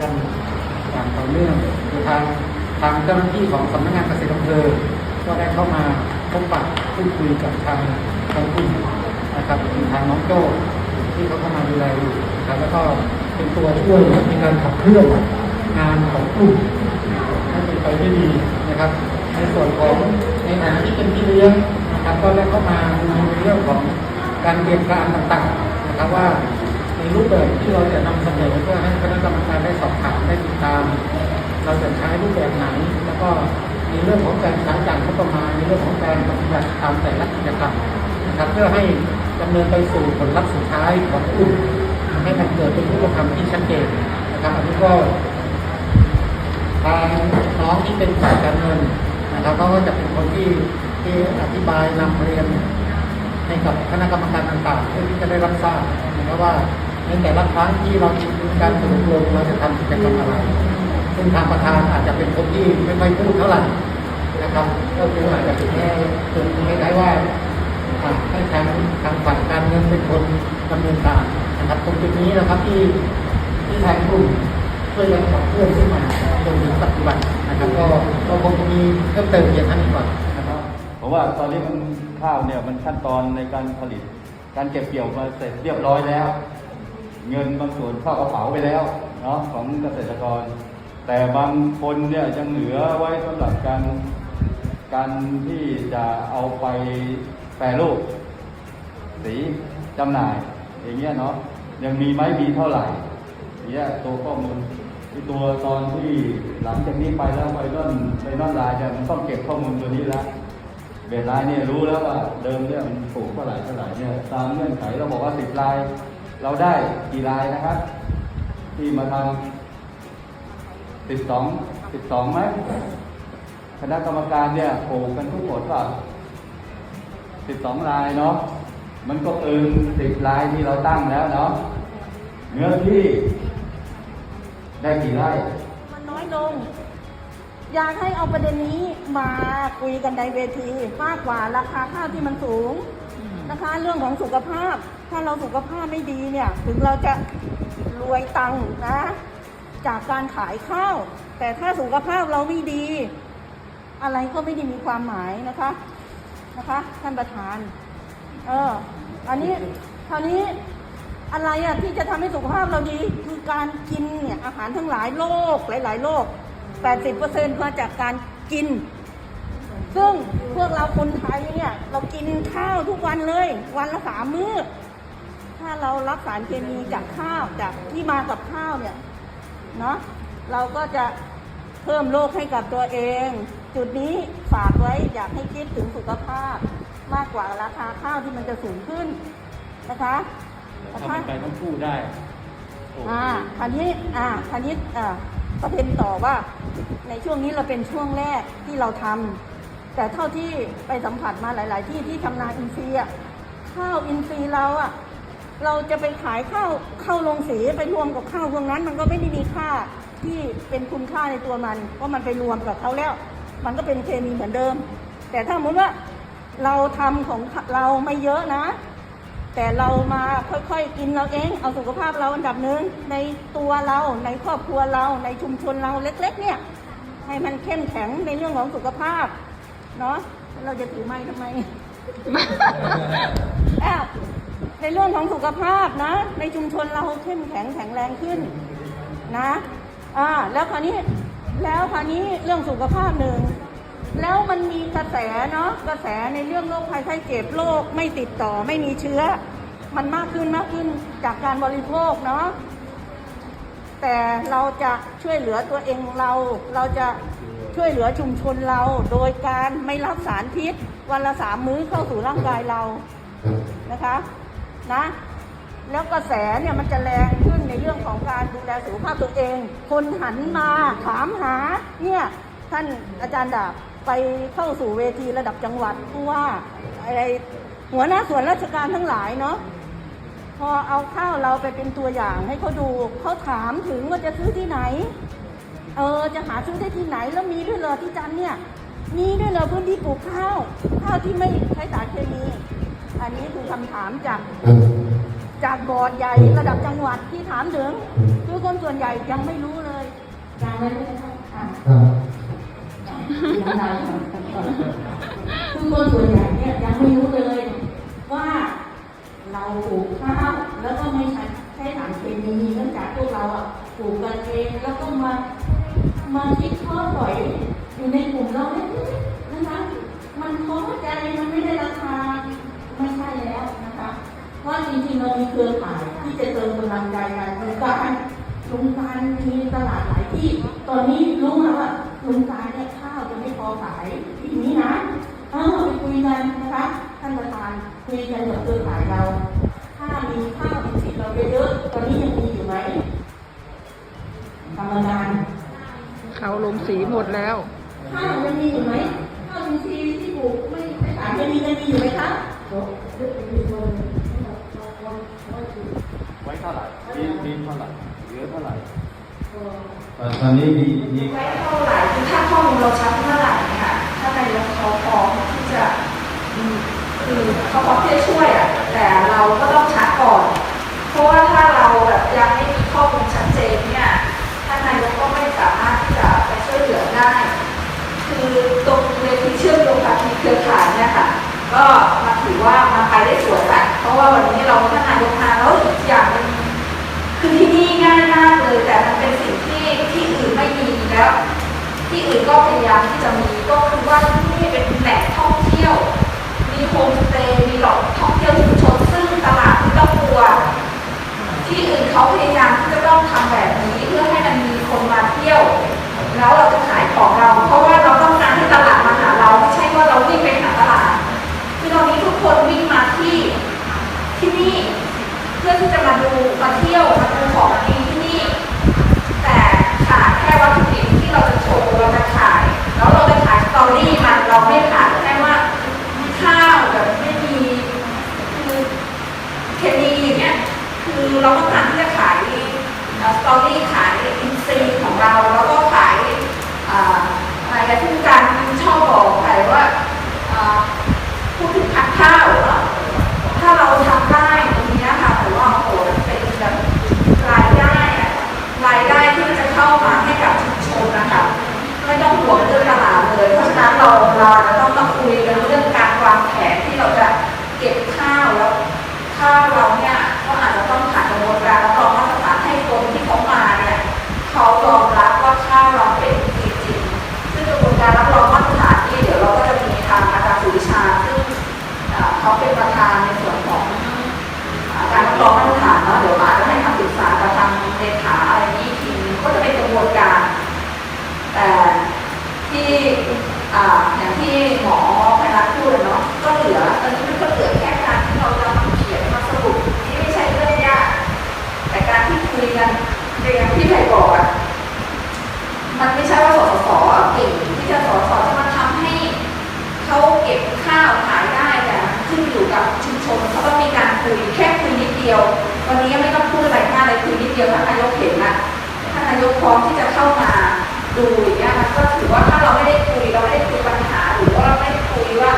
กันอย่างต่อเนื่องคือทางทางเจ้าหน้าที่ของสำนักงานเกษตรอำเภอก็ได้เข้ามาพบปะพูดคุยกับทางทางกลุ่มนะครับทางน้องโจ้ที่เขาเข้ามาดูแลอยู่นะครับแล้วก็เป็นตัวช่วยในการขับเคลื่อนงานของกลุ่มให้เป็นไปได้ดีนะครับ ในส่วนของในฐานะที่เป็นพี่เลี้ยงนะครับ ก็ได้เข้ามาดูในเรื่องของการเตรียมการต่างๆนะครับว่า ในรูปแบบที่เราจะนำเสนอเพื่อให้คณะกรรมการได้สอบถามได้ติดตาม เราจะใช้รูปแบบไหนแล้วก็ในเรื่องของการใช้จ่ายงบประมาณในเรื่องของการปฏิบัติตามแต่ละกิจกรรมนะครับ เพื่อให้ดำเนินไปสู่ผลลัพธ์สุดท้ายของกลุ่มให้มันเกิดเป็นรูปธรรมที่ชัดเจนนะครับอันนี้ก็ทางน้องที่เป็นฝ่ายการเงินนะครับก็จะเป็นคนที่ที่อธิบายนำเรียนให้กับคณะกรรมการต่างๆเพื่อที่จะได้รับทราบนะครับว่า ในแต่ละครั้งที่เรามีการสรุปรวมเราจะทำกิจกรรมอะไรซึ่งทางประธานอาจจะเป็นคนที่ไม่ค่อยพูดเท่าไหร่นะครับ ก็คืออาจจะเป็นแค่เป็นคล้ายๆว่าให้ทางทางฝ่ายการเงินเป็นคนดำเนินการนะครับตรงจุดนี้นะครับที่ที่ทางกลุ่มช่วยกันขับเคลื่อนขึ้นมาจนถึงปัจจุบันนะครับ ก็ก็คงมีเพิ่มเติมเพียงเท่านี้ก่อนนะครับเพราะว่าตอนนี้มันข้าวเนี่ยมันขั้นตอนในการผลิต การเก็บเกี่ยวมาเสร็จเรียบร้อยแล้ว เงินบางส่วนเข้ากระเป๋าไปแล้วเนาะของเกษตรกร แต่บางคนเนี่ยยังเหลือไว้สำหรับการการที่จะเอาไปแปรรูปสีจำหน่ายอย่างเงี้ยเนาะยังมีไหมมีเท่าไหร่เงี้ยตัวข้อมูลตัวตอนที่หลังจากนี้ไปแล้วไปนั่นไปนั่นลายเนี่ยมันต้องเก็บข้อมูลตัวนี้แล้วเบสไลน์เนี่ยรู้แล้วว่าเดิมเนี่ยมันปลูกเท่าไหร่เท่าไหร่เนี่ยตามเงื่อนไขเราบอกว่าสิบลาย เราได้กี่ลายนะครับ ที่มาทำสิบสองสิบสองไหมคณะกรรมการเนี่ยปลูกกันทุกคนว่าสิบสองลายเนาะมันก็เกินสิบลายที่เราตั้งแล้วเนาะเนื้อที่ ได้กี่ไร่มันน้อยลง อยากให้เอาประเด็นนี้มาคุยกันในเวทีมากกว่าราคาข้าวที่มันสูง นะคะ เรื่องของสุขภาพ ถ้าเราสุขภาพไม่ดีเนี่ย ถึงเราจะรวยตังค์นะ จากการขายข้าว แต่ถ้าสุขภาพเราไม่ดี อะไรก็ไม่ได้มีความหมายนะคะนะคะ ท่านประธาน เออ อันนี้คราวนี้อะไรอะที่จะทำให้สุขภาพเราดีคือการกินเนี่ยอาหารทั้งหลายโรคหลาย ๆโรค80%มาจากการกิน ซึ่งพวกเราคนไทยเนี่ย เรากินข้าวทุกวันเลย วันละสามมื้อ ถ้าเรารับสารเคมีจากข้าวจากที่มากับข้าวเนี่ยเนาะเราก็จะเพิ่มโรคให้กับตัวเอง จุดนี้ฝากไว้อยากให้คิดถึงสุขภาพ มากกว่าราคาข้าวที่มันจะสูงขึ้นนะคะนะทำคะเป็นไปทั้งคู่ได้โอ้อ่าคันนี้อ่าคันนี้อ่าประเด็นต่อว่าในช่วงนี้เราเป็นช่วงแรกที่เราทำ แต่เท่าที่ไปสัมผัสมาหลาย ๆ ที่ที่ทำนาอินทรีย์อะข้าวอินทรีย์เราอะเราจะไปขายข้าวข้าวลงสีไปรวมกับข้าวพวกนั้น มันก็ไม่ได้มีค่าที่เป็นคุณค่าในตัวมันเพราะมันไปรวมกับเขาแล้ว มันก็เป็นเคมีเหมือนเดิม แต่ถ้าสมมติว่าเราทำของเราไม่เยอะนะ แต่เรามาค่อยๆกินเราเองเอาสุขภาพเราอันดับหนึ่งในตัวเราในครอบครัวเราในชุมชนเราเล็ก ๆ เนี่ยให้มันเข้มแข็งในเรื่องของสุขภาพ เนาะเราจะถือไม้ทำไม อ้าวในเรื่องของสุขภาพนะ ในชุมชนเราเข้มแข็งแข็งแรงขึ้นนะอ่าแล้วคราวนี้แล้วคราวนี้เรื่องสุขภาพหนึ่งแล้วมันมีกระแสเนาะกระแสในเรื่องโรคภัยไข้เจ็บโรคไม่ติดต่อไม่มีเชื้อ มันมากขึ้นมากขึ้นจากการบริโภคเนาะแต่เราจะช่วยเหลือตัวเองเราเราจะ ช่วยเหลือชุมชนเรา โดยการไม่รับสารพิษ วันละสามมื้อเข้าสู่ร่างกายเรานะคะนะแล้วกระแสเนี่ยมันจะแรงขึ้นในเรื่องของการดูแลสุขภาพตัวเอง คนหันมาถามหาเนี่ยท่านอาจารย์ดาบไปเข้าสู่เวทีระดับจังหวัดผู้ว่าอะไรหัวหน้าส่วนราชการทั้งหลายเนาะพอเอาข้าวเราไปเป็นตัวอย่างให้เขาดูเขาถามถึงว่าจะซื้อที่ไหน เออจะหาซื้อได้ที่ไหนแล้วมีด้วยเหรอที่จันทร์เนี่ยมีด้วยเหรอพื้นที่ปลูกข้าวข้าวที่ไม่ใช้สารเคมี อันนี้คือคำถามจากจากบอร์ดใหญ่ระดับจังหวัดที่ถามถึงคือคนส่วนใหญ่ยังไม่รู้เลยการไม่ได้อะครับคือคนส่วนใหญ่เนี่ยยังไม่รู้เลยว่าเราปลูกข้าวแล้วก็ไม่ใช้ใช้สารเคมีเนื่องจากพวกเราอะปลูกกันเองแล้วก็มา มาคิดข้อปล่อยอยู่ในกลุ่มเราเนี่ยนะคะ มันพอใจมันไม่ได้ราคาไม่ใช่แล้วนะคะเพราะจริงๆเรามีเครือข่ายที่จะเติมกำลังใจกันโครงการโครงการมีตลาดหลายที่ ตอนนี้รู้มาว่าโครงการเนี่ยข้าวจะไม่พอขายทีนี้นะเออไปคุยกันนะคะท่านประธานคุยกันกับเครือข่ายเรา สีหมดแล้ว ข้าวยังมีอยู่ไหมข้าวอินทรีย์ที่ปลูกไม่ไม่สารเคมียังมีอยู่ไหมคะไว้เท่าไหร่ดินดินเท่าไหร่เหลือเท่าไหร่เอ่อตอนนี้มีมีไว้เท่าไหร่คือถ้าข้อมูลเราชัดเมื่อไหร่เนี่ยค่ะถ้านายกเขาพร้อมที่จะอืมคือเขาพร้อมที่จะช่วยอะแต่เราก็ต้องชัดก่อน เพราะว่าถ้าเราแบบยังไม่มีข้อมูลชัดเจน ได้ คือตรงเวทีเชื่อมโยงภาคีเครือข่ายเนี่ยค่ะ ก็มาถือว่ามาไปได้สวยแหละเพราะว่าวันนี้เราท่านายกมาแล้วอีกอย่างนึงคือที่นี่ง่ายมากเลย แต่มันเป็นสิ่งที่ที่อื่นไม่มีแล้ว ที่อื่นก็พยายามที่จะมีก็คือว่าที่นี่เป็นแหล่งท่องเที่ยว มีโฮมสเตย์มีหลอดท่องเที่ยวชุมชนซึ่งตลาดไม่ต้องกลัว ที่อื่นเขาพยายามที่จะต้องทำแบบนี้มีคนมาเที่ยว แล้วเราจะขายของเรา เพราะว่าเราต้องการให้ตลาดมาหาเราไม่ใช่ว่าเราวิ่งไปหาตลาดคือตอนนี้ทุกคนวิ่งมาที่ที่นี่ เพื่อที่จะมาดูมาเที่ยวมาดูของดีที่นี่ แต่ขาดแค่วัตถุดิบที่เราจะโชว์เราจะขาย แล้วเราจะขายสตอรี่มันเราไม่ขายแค่ว่าข้าวแบบไม่มีคือเคมีอย่างเงี้ยคือ เราต้องการที่จะขายสตอรี่ขายอินซีของเรา แล้วก็ขายอะไรที่การชอบบอกขายว่า การรับรองว่า จะเข้ามาดูอย่างเงี้ยมันก็ถือว่าถ้าเราไม่ได้คุยเราไม่ได้คุยปัญหาหรือว่าเราไม่ได้คุยว่า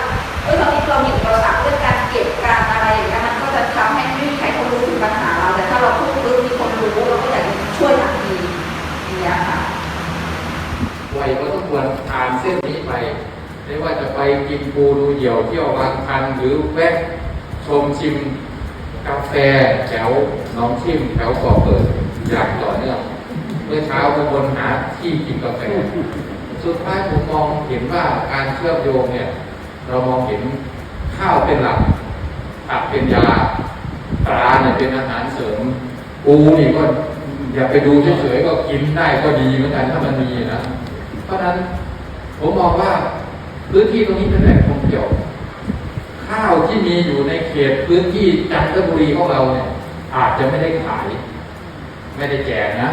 เออตอนนี้เรามีอุปสรรคเรื่องการเก็บการอะไรอย่างเงี้ยมันก็จะทำให้ไม่มีใครเขารู้ถึงปัญหาเราแต่ถ้าเราพูดปุ๊บมีคนรู้เราก็อยากจะช่วยทันทีอย่างเงี้ยค่ะไวก็ต้องควรผ่านเส้นนี้ไปไม่ว่าจะไปกินปูดูเหี่ยวเที่ยวบางพันหรือแวะชมชิมกาแฟแถวน้องชิมแถวก่อเปิดอยางต่อเนื่อง เมื่อเช้าผมวนหาที่กินกาแฟ สุดท้ายผมมองเห็นว่าการเชื่อมโยงเนี่ย เรามองเห็นข้าวเป็นหลักผักเป็นยาปลาเนี่ยเป็นอาหารเสริมปูนี่ก็อย่าไปดูเฉยๆก็กินได้ก็ดีเหมือนกันถ้ามันมีนะเพราะฉะนั้นผมมองว่าพื้นที่ตรงนี้เป็นแหล่งท่องเที่ยวข้าวที่มีอยู่ในเขตพื้นที่จันทบุรีของเราเนี่ยอาจจะไม่ได้ขาย ไม่ได้แจกนะ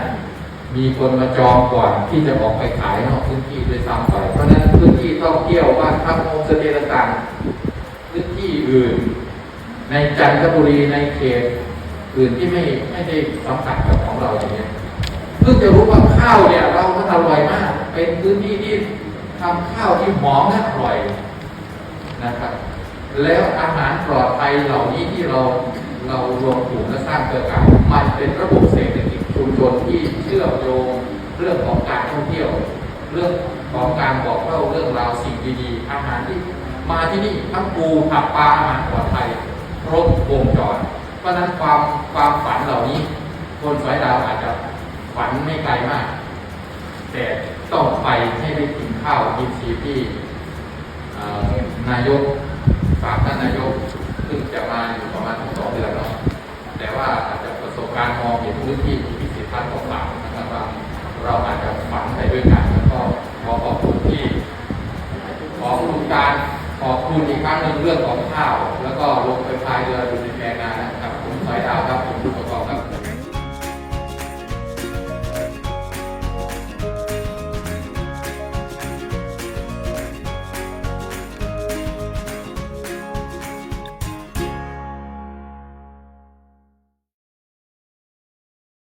มีคนมาจองก่อนที่จะออกไปขายนอกพื้นที่ด้วยซ้ำไปเพราะนั้นพื้นที่ท่องเที่ยวบ้านพักโฮมสเตย์ต่างๆพื้นที่อื่น ในจันทบุรีในเขตอื่นที่ไม่ไม่ได้สัมผัสกับของเราอย่างเงี้ยเพิ่งจะรู้ว่าข้าวเนี่ย เรามันอร่อยมาก เป็นพื้นที่ที่ทำข้าวที่หอมและอร่อยนะครับ แล้วอาหารปลอดภัยเหล่านี้ที่เราเรารวมกลุ่มและสร้างเครือข่าย มันเป็นระบบเศรษฐกิจชุมชนที่เชื่อมโยงเรื่องของการท่องเที่ยว เรื่องของการบอกเล่าเรื่องราวสิ่งดีๆ อาหารที่มาที่นี่ทั้งปูผักปลาอาหารปลอดภัยครบวงจร เพราะนั้นความความฝันเหล่านี้ คนสวยดาวอาจจะฝันไม่ไกลมาก แต่ต้องไปให้ได้กินข้าวกินซีที่นายกฝากท่านนายกซึ่งจะมาอยู่ประมาณสองเดือนเนาะแต่ว่า เราอาจจะฝันไปด้วยกันแล้วก็ขอขอบคุณที่ขอบคุณการขอบคุณอีกครั้งหนึ่งเรื่องของข้าว แล้วก็ลงไปพายเรือดูในแพนานะครับ ผมสายดาวครับผม